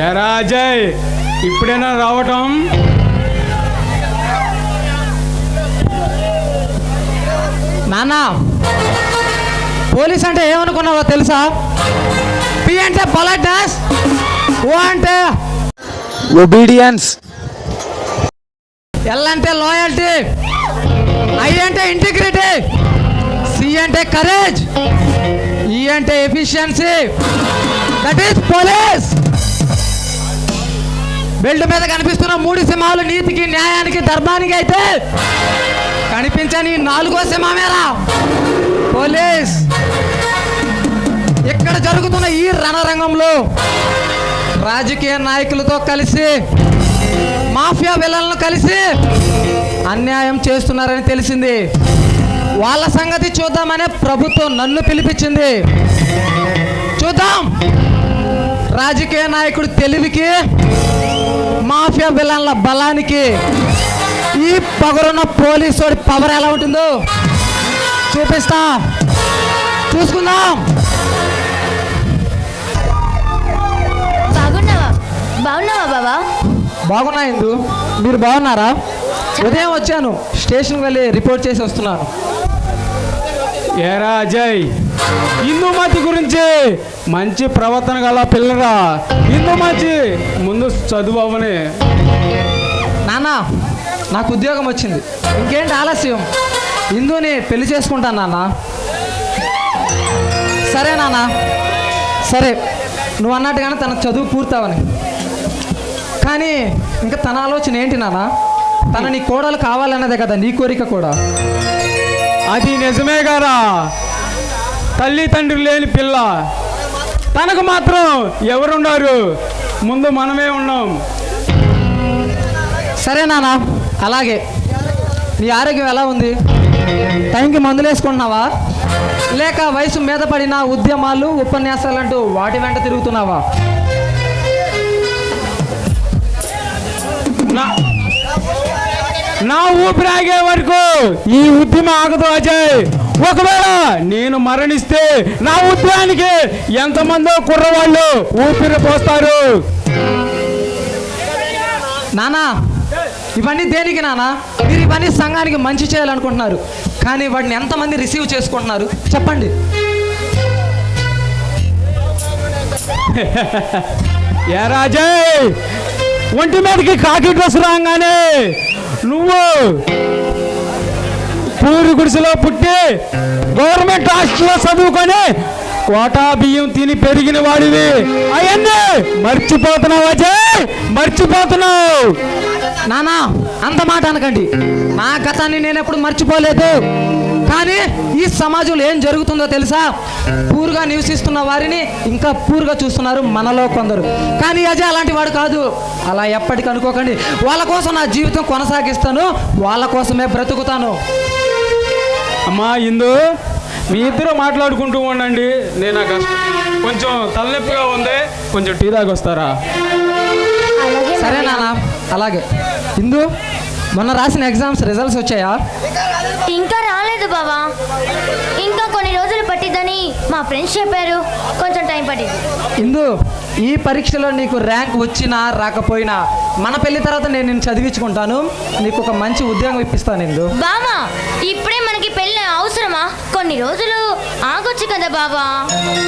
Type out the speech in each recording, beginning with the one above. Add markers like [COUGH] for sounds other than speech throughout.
ఎరా అజయ్ ఇప్పుడైనా రావటం? నాన్న పోలీస్ అంటే ఏమనుకున్నావో తెలుసా? పి అంటే పొలైట్నెస్ ఓ అంటే ఒబీడియన్స్ ఎల్ అంటే లాయల్టీ ఐ అంటే ఇంటిగ్రిటీ సి అంటే కరేజ్ ఈ అంటే efficiency that is police belt మీద కనిపిస్తున్న మూడు సింహాలు నీతికి న్యాయానికి ధర్మానికి అయితే కనిపించని నాలుగో సింహమేరా పోలీస్! ఇక్కడ జరుగుతున్న ఈ రణరంగంలో రాజకీయ నాయకులతో కలిసి మాఫియా విలన్లను కలిసి అన్యాయం చేస్తున్నారని తెలిసింది. వాళ్ళ సంగతి చూద్దామనే ప్రభుత్వం నన్ను పిలిపించింది. చూద్దాం! రాజకీయ నాయకుడు తెలివికి మాఫియా విలన్ల బలానికి ఈ పగరున్న పోలీసు వాడి పవర్ ఎలా ఉంటుందో చూపిస్తా. చూసుకుందాం. బాగున్నావా? బాగున్నా ఇందు మీరు బాగున్నారా? ఉదయం వచ్చాను. స్టేషన్కి వెళ్ళి రిపోర్ట్ చేసి వస్తున్నాను. ఏరా అజయ్ హిందూమతి గురించి మంచి ప్రవర్తన గల పిల్లరా. హిందూమతి ముందు చదువు అవని నాన్న నాకు ఉద్యోగం వచ్చింది. ఇంకేంటి ఆలస్యం? ఇందుని పెళ్ళి చేసుకుంటాను నాన్న. సరే నాన్న. సరే నువ్వు అన్నట్టుగానే తన చదువు పూర్తవని. కానీ ఇంకా తన ఆలోచన ఏంటి నాన్న? తన నీ కోడలు కావాలన్నదే కదా నీ కోరిక కూడా. అది నిజమే గారా. తల్లి తండ్రి లేని పిల్ల. తనకు మాత్రం ఎవరున్నారు ముందు మనమే ఉన్నాం. సరే నాన్న అలాగే. నీ ఆరోగ్యం ఎలా ఉంది? టైంకి మందులు వేసుకుంటున్నావా లేక వయసు మీద పడిన ఉద్యమాలు ఉపన్యాసాలు అంటూ వాటి వెంట తిరుగుతున్నావా? నా నా ఊపిరి ఆగే వరకు ఈ ఉద్యమం ఆగదు అజయ్. ఒకవేళ నేను మరణిస్తే నా ఉద్యమానికి ఎంతమందో కుర్రవాళ్ళు ఊపిరి పోస్తారు. నానా ఇవన్నీ దేనికి నానా? మీరు ఇవన్నీ సంఘానికి మంచి చేయాలనుకుంటున్నారు. కానీ వాటిని ఎంతమంది రిసీవ్ చేసుకుంటున్నారు? చెప్పండి. [LAUGHS] ఏ రాజయ్ ఒంటి మీదకి కాకి డ్రెస్ రాగానే నువ్వు పూరి గుడిసెలో పుట్టి గవర్నమెంట్ హాస్టల్లో చదువుకొని కోటా బియ్యం తిని పెరిగిన వాడివి. అవన్నీ మర్చిపోతున్నావు అజయ్ మర్చిపోతున్నావు. నానా అంత మాట అనకండి. నా గతాన్ని నేను ఎప్పుడు మర్చిపోలేదు. కానీ ఈ సమాజంలో ఏం జరుగుతుందో తెలుసా? పూర్గా నివసిస్తున్న వారిని ఇంకా పూర్గా చూస్తున్నారు మనలో కొందరు. కానీ అజయ్ అలాంటి వాడు కాదు. అలా ఎప్పటికీ అనుకోకండి. వాళ్ళ కోసం నా జీవితం కొనసాగిస్తాను. వాళ్ళ కోసమే బ్రతుకుతాను. అమ్మా ఇందు మీ ఇద్దరు మాట్లాడుకుంటూ ఉండండి. నేను కొంచెం తలనొప్పిగా ఉంది. కొంచెం టీ తాగొస్తారా? అలాగే సరే నాన్న అలాగే. ఇందు మొన్న రాసిన ఎగ్జామ్స్ రిజల్ట్స్ వచ్చాయా? ఇంకా రాలేదు బావా. ఇంకా కొన్ని రోజులు పట్టిద్దని మా ఫ్రెండ్స్ చెప్పారు. కొంచెం టైం పట్టింది. ఇందు ఈ పరీక్షలో నీకు ర్యాంక్ వచ్చినా రాకపోయినా మన పెళ్ళి తర్వాత నేను నిన్ను చదివించుకుంటాను. నీకు ఒక మంచి ఉద్యోగం ఇప్పిస్తాను ఇందు. బావా ఇప్పుడే మనకి కొన్ని రోజులు ఆగొచ్చు కదా బావా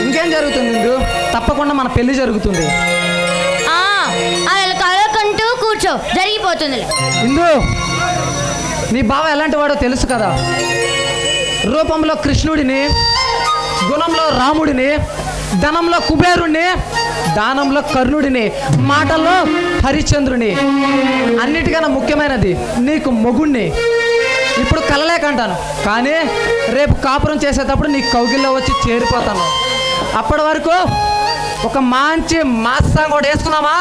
ఇంకేం జరుగుతుంది ఇందు? తప్పకుండా మన పెళ్ళి జరుగుతుంది. ఆ అలా కలకంటూ కూర్చో జరిగిపోతుంది. ఇందు నీ బావ ఎలాంటి వాడో తెలుసు కదా. రూపంలో కృష్ణుడిని గుణంలో రాముడిని ధనంలో కుబేరుణ్ణి దానంలో కర్ణుడిని మాటల్లో హరిశ్చంద్రుని. అన్నిటికన్నా ముఖ్యమైనది నీకు మొగుణ్ణి. ఇప్పుడు కలలేకంటాను కానీ రేపు కాపురం చేసేటప్పుడు నీ కౌగిల్లో వచ్చి చేరిపోతాను. అప్పటి వరకు ఒక మంచి మాసం కూడా వేసుకున్నామా?